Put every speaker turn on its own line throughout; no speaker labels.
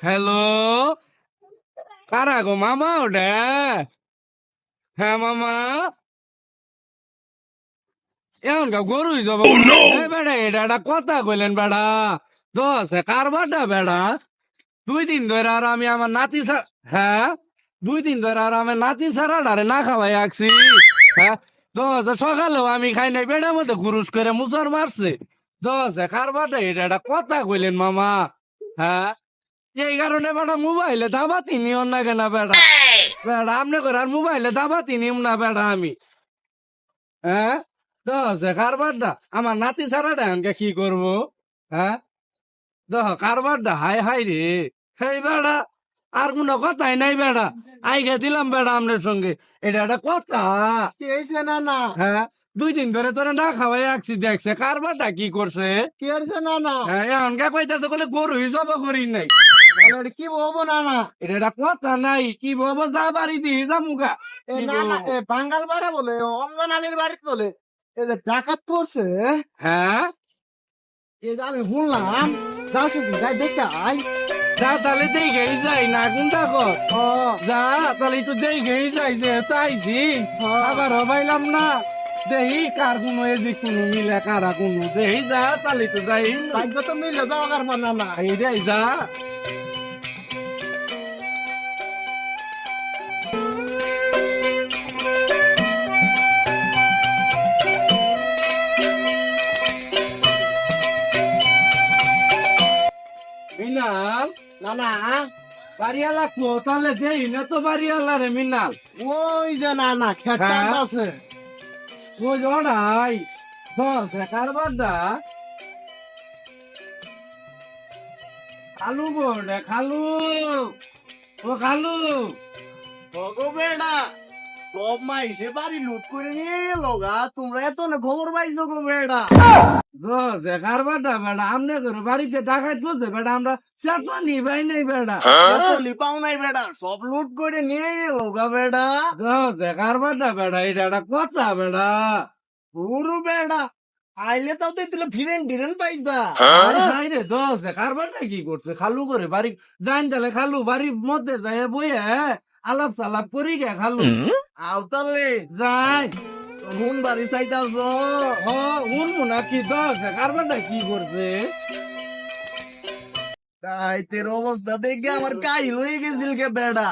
Hello? কারা গো মামা ওটা? হ্যাঁ মামা। এমন কা গরু যাব বেড়া এটা একটা কথা কইলেন বেড়া। দশ কারবারটা বেড়া? দুই দিন ধরে আর আমি আমার নাতি হ্যাঁ? দুই দিন ধরে আর আমার নাতি সারা ডারে না খাওয়াই আছি হ্যাঁ? দশ সকালেও আমি খাই নাই বেড়ার মধ্যে গুরুস করে মুসর মারছে। দশ কারবারটা এটা একটা কথা কইলেন মামা। হ্যাঁ? এই কারণে বেটা মোবাইলে দাবাতি নিও না কেনা বেটা বেটা আপনি করে আর মোবাইলে দাবাতি নিম না বেটা আমি। হ্যাঁ? দশ কারবারটা। আমার নাতি সারাটা আমাকে কি করব? হ্যাঁ? দহ কারবারটা হাই হাই রে। হেই বেড়া আর কোনো কথাই নাই বেড়া। আইগে দিলাম বেড়া আপনার সঙ্গে। এটা একটা কথা।
না না
হ্যাঁ? দুই দিন ধরে তোরা না খাওয়াই আছি দেখছে। কারবারটা কি করছে?
কি না না
হ্যাঁ এমনকে কইতাছে বলে গরু হিসাব করি নাই।
কি বলব না না
এটা একটা কথা নাই কি বলব যা বাড়ি দিয়ে যা
এ না না বাঙ্গাল বাড়ে বলে অমজান আলীর বাড়িতে বলে এ যে ডাকাত করছে
হ্যাঁ।
এ যে আমি শুনলাম যাও শুধু যাই দেখে আই
যা তাহলে দেখেই যাই না কোনটা কর? যা তাহলে একটু দেখেই যাই যে তাইছি। আবার হবাইলাম না দেহি কার কোনো এজি কোনো মিলে কারা কোনো দেহি যা তাহলে তো যাই।
ভাগ্য তো মিললে যাও আর না না
এইটাই যা।
না
বাড়িওয়ালা কো তাহলে দেই না তো বাড়িওয়ালা রে মিনাল।
ওই যে না না খেটা
হ্যাঁ।
আছে।
ও জড়াই কারবারটা খালু খালু। ও খালু।
ওগো বেড়া সব মাইসে বাড়ি লুট করে নিয়ে গেল গা। তোমরা এত না খবর পাইছো গো বেড়া
দশ কারবারটা বেড়া আমনে করে বাড়িতে ডাকাত বসে বেড়া আমরা চেতনা নিবাই নাই বেড়া
এত লিপাও নাই বেড়া সব লুট করে নিয়ে গেল গা বেড়া
দশ কারবারটা বেড়া এটা একটা কথা বেড়া
পুরো বেড়া আইলে তাও তো দিলে ফিরেন ডিরেন পাইতা।
আরে হাই রে দশ কারবারটা কি করছে? খালু করে বাড়ি জান তাহলে খালু বাড়ির মধ্যে যায় বইয়ে আলাপ সালাপ করি গে খালু।
আওতালে
যাই।
হুন বাড়ি চাইতাছ?
হ উনমু নাকি দশ কারবারটা কি করছে?
তাই তের অবস্থা দেখে আমার কাইল হয়ে গেছিল কে বেড়া।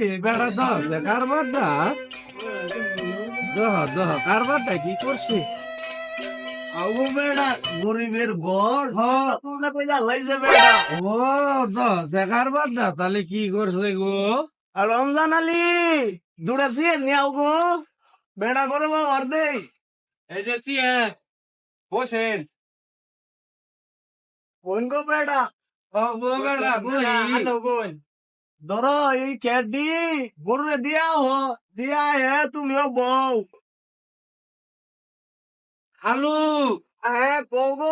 রে বেড়া দশ কারবারটা দহ দহ কারবারটা কি করছে?
আগো বেড়া গরিবের ঘর।
হ।
তোমরা কইলা লাইছে বেড়া।
ও দশ কারবারটা তাহলে কি করছে গো?
রমজান আলী দুটা সিয়ে নিয়াও গো। বেড়া করে বা ঘর দে
এই যে সিয়ে বসেন।
কোন গো বেড়া?
ও গো বেড়া
ধর এই ক্যাডি গরুরে দিয়া হো দিয়া হে তুমিও বউ।
হালু
হ্যাঁ কও গো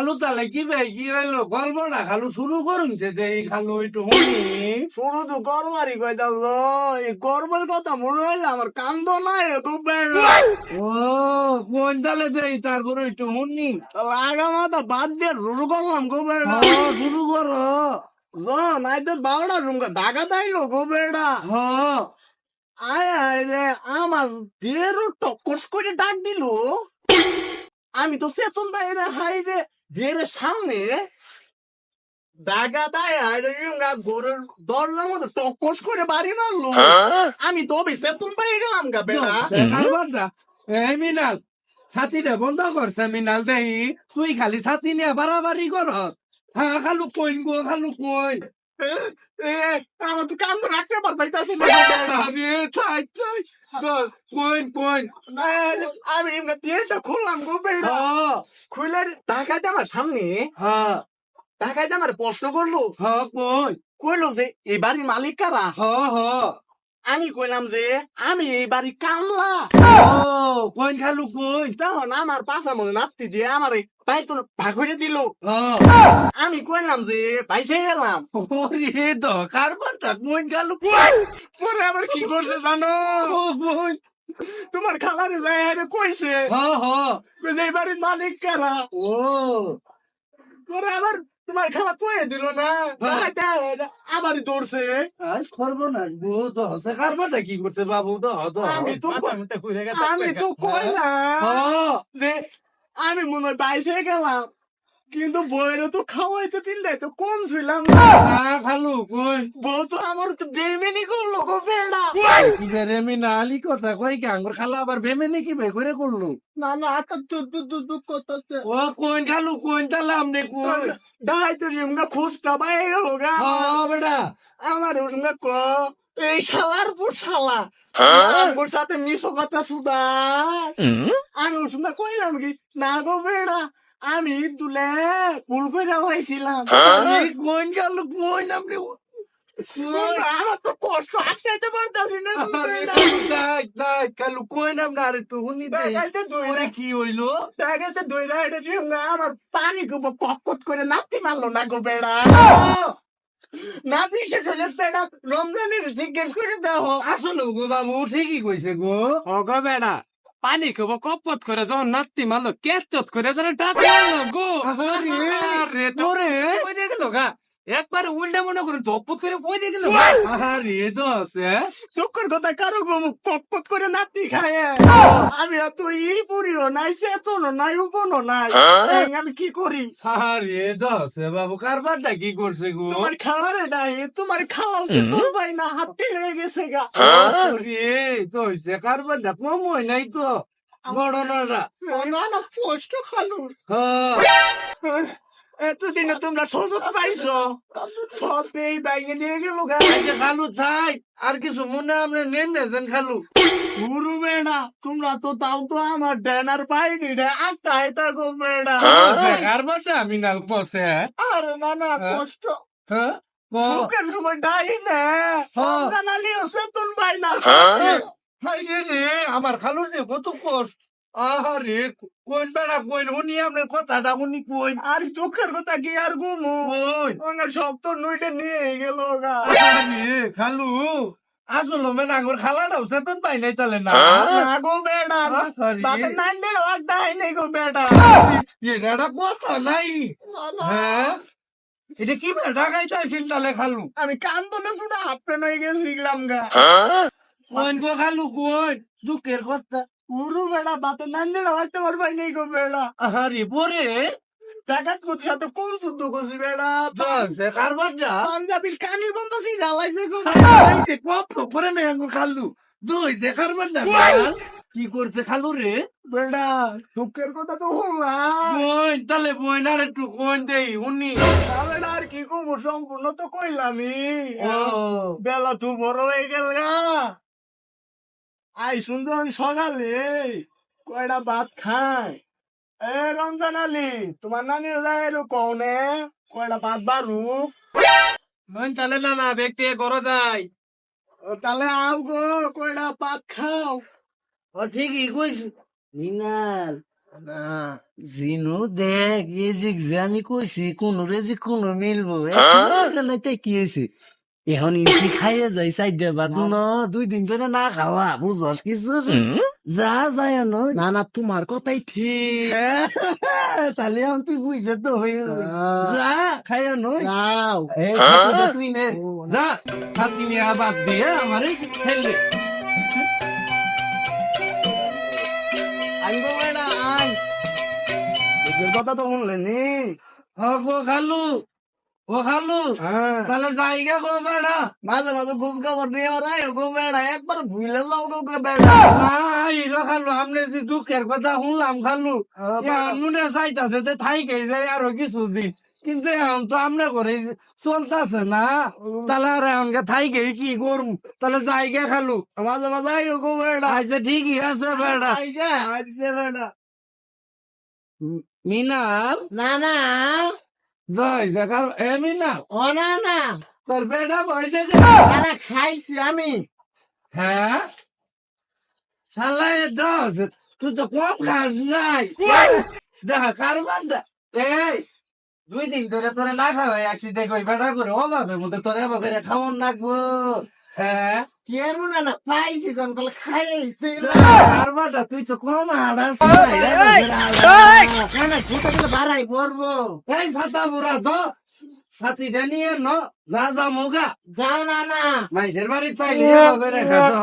খালু তাহলে কি ভাই কি হইল? গল্পটা খালু শুরু করুন যে এই খালু একটু
শুরু তো করবারই কইতাছ এই করবার কথা মনে হইলে আমার কান্দ নাই বেড়া
ও কোন তাহলে দেই তারপরে একটু শুনি
লাগা মাথা বাদ দিয়ে রুরু করলাম গো বেড়া।
শুরু করো।
নাই তো বারোটা রুম ঢাকা তাইলো গো বেড়া।
হ্যাঁ
আয় আয় রে আমার দের টকস করে ডাক দিল। আমি তো চেতন বাইরে হাই রে দের সামনে দাগা দায় হাই রে ইউঙ্গা গরুর দরজার মধ্যে টকস করে বাড়ি মারলো। আমি তো চেতন পাই গেলাম গা
এই মিনাল ছাতিটা বন্ধ করছে মিনাল দেই তুই খালি ছাতি নিয়ে বাড়াবাড়ি কর। হ্যাঁ খালু কইন গো খালু কইন।
এ, আমার তো কান্দ রাখতে পারতাইতাছি না। গো
আরে ছাই ছাই
আমি দিয়েটা খুললাম গো
হ্যাঁ
খুলে টাকাতে আমার সামনে
হ্যাঁ
টাকাতে আমার প্রশ্ন করল
হ্যাঁ কই
কইলো যে এই বাড়ির
হ্যাঁ হ্যাঁ
আমি কইলাম যে আমি এই বাড়ি কামলা।
ও কইন খালু কইন।
তখন আমার পাশা মনে নাতি দিয়ে আমার এই ভাই তো ভাগ করে দিল।
হ্যাঁ
আমি কইলাম যে ভাই পাইছে গেলাম।
ওরে তো কারবারটা কইন খালু।
পরে আবার কি করছে জানো?
ও কইন।
তোমার খালারে যায় আরে কইছে।
হ্যাঁ হ্যাঁ
কইছে এই বাড়ির মালিক কারা?
ও
পরে আবার তোমার খালা কয়ে দিল না।
হ্যাঁ।
দেখাই দৌড়ছে?
আজ করব না। গো তো হসে কি করছে বাবু তো? হত।
আমি তো আমি তো কইলাম যে আমি মনে হয় বাইসে গেলাম। কিন্তু বইয়ের তো খাওয়াইতে পিন্দাই তো কম ছিলাম না।
খালু কই?
বউ তো আমার তো বেমেনি করল গো বেড়া।
কি বেরে আমি নালি কথা কই কি? আঙ্গুর খালা আবার বেমেনে কি বে করে করল?
না না আটা তো তো তো তো করতে
ও কোন খালু কোন তাহলে আমনে কোন
দাই তো রিমগা খুশটা বাই গেল গা।
হ্যাঁ বেটা
আমার ক এই শালার পর শালা। আমার সাথে মিশো কথা সুদা আমি ওষুধটা কইলাম কি না গো বেড়া। আমি তুলে ভুল করে লাইছিলাম
আমি কোন কোন আমনে
আমার তো কষ্ট। আটকাইতে পারতাছি না
কোন আমনে আর একটু শুনি দে। ওরে কি হইল?
এটা আমার পানি করে নাতি মারলো না গো বেড়া। না বিশেষ হলে বেড়া রমজানের জিজ্ঞেস করে দেখো।
আসলে গো বাবু ঠিকই কইছে গো।
অগো বেড়া পানি খাব কপত করে যখন নাতি মারলো কেচত করে যেন টাক গো। আরে
তোরে
গেল গা। একবার উল্টা মনে করুন ধপত করে পড়ে গেল।
আরে তো আছে
দুঃখের কথা কারও গো ককত করে নাতি খায় আমি এত ই পুরিও নাই চেতনও নাই উপনও নাই। এই আমি কি করি?
আরে তো আছে বাবু কারবারটা কি করছে গো?
তোমার খাওয়ারে নাই তোমার খাওয়া সে তোর ভাই না হাতে হয়ে গেছে গা।
রে তো হইছে কারবারটা কম হয় নাই তো।
ও না না পোস্ট খালু
হ্যাঁ।
এতদিনে তোমরা সুযোগ পাইছো সব এই ব্যাগে নিয়ে গেল
খালু থাই আর কিছু মনে আপনি নেন নেছেন খালু
গুরু বেড়া তোমরা তো তাও তো আমার ড্যানার পাইনি রে আটটা এটা গো বেড়া
কারবারটা আমি না পছে
আরে না না কষ্ট
হ্যাঁ
সুখের সময় ডাই না
হ্যাঁ।
জানালি আছে তোর না
আমার খালুর যে কত কষ্ট আরে কোন বেড়া আপনার কথাটা শুনি কোন
আর দুঃখের কথা কি আর গুমু
কোন
আমার সব তো নইটা নিয়ে গেল
খালু। আসলে মেন সেতন পাই নাই চলে না।
না গো দে ওয়াক ডাই নেই গো বেড়া।
এটা কথা নাই। হ্যাঁ? এটা কি বেটা তাহলে খালু?
আমি কান্দনে শুধু হাফ প্যান্ট হয়ে গেছিলাম গা।
কোন গো খালু কোন দুঃখের কথা।
বেড়া বেড়া
আহারে পরে
টাকা কোথায় সাথে কোন শুদ্ধ করছি বেড়া
সে কারবার যা
পাঞ্জাবির কানির বন্ধ সি ঢালাইছে গো
কত পরে নাই আঙ্গুর খালু দুই সে কারবার না কি করছে খালু রে
বেড়া দুঃখের কথা তো
কোন তাহলে বোন আর একটু কোন দেই উনি
আর কি কমু সম্পূর্ণ তো কইলামই
ও
বেলা তু বড় হয়ে গেল গা আই সুন্দর সকালে কয়টা ভাত খায়? এ রমজান আলী তোমার নানি যায় কনে কয়টা ভাত বারু
নন তাহলে না না ব্যক্তি করো যায়।
ও তাহলে আও গো কয়টা ভাত খাও?
ও ঠিকই কইছি। মিনাল না জিনু দেখ এই যে যে আমি কইছি কোন রে যে কোন মিলবো। তাই কি হয়েছে এখন খাইয়ে যাই সাইডে বাদ ন। দুই দিন ধরে না খাওয়া বুঝস কিছু যা যায় ন।
না না তোমার কথাই ঠিক।
তাহলে আমি তুই বুঝে তো হয়ে যা।
যাও।
এই ছাতুটা তুই নে। যা হাতি নিয়ে আবার দিয়ে আমারে খেলে
আইন দুঃখের কথা তো শুনলেনি
খালু। ও খালু
হ্যাঁ।
তাহলে জায়গা গো বেড়া।
মাঝে মাঝে খোঁজ খবর নিয়ে আয় গো বেড়া একবার ভুলে যাও গো বেড়া।
হিরো খালু আপনি যে দুঃখের কথা শুনলাম খালু নুনে চাইতাছে যে থাইকে যায় আরও কিছুদিন কিন্তু এখন তো আমরা করে চলতেছে না। তাহলে আর এখনকে থাইকে কি করব তাহলে জায়গা খালু।
মাঝে মাঝে গো বেড়া।
আচ্ছা ঠিকই আছে বেড়া।
আইছে বেড়া।
মিনাল?
না না
জয় জাকার এ না
ও না
তোর বেটা বয়সে
না খাইছি আমি।
হ্যাঁ? শালায় দশ তুই তো কম খাস নাই। দেখা কারবার দা এই দুই দিন ধরে তোরে না খাওয়াই অ্যাক্সিডেন্ট কই বেটা করে। অভাবে মধ্যে তোরে অভাবে খাওয়ান লাগবো হ্যাঁ?
কেন না না পাইছি যখন তাহলে খাইছি
তুই তো কম নাই
কেন ভূত গেলে বাড়াই পড়ব
এই ছাতা বুড়া তো সাথী নিয়ে ন যা মুগা।
যাও না না।
মাইসের বাড়ি পাইলে হবে রেখা তো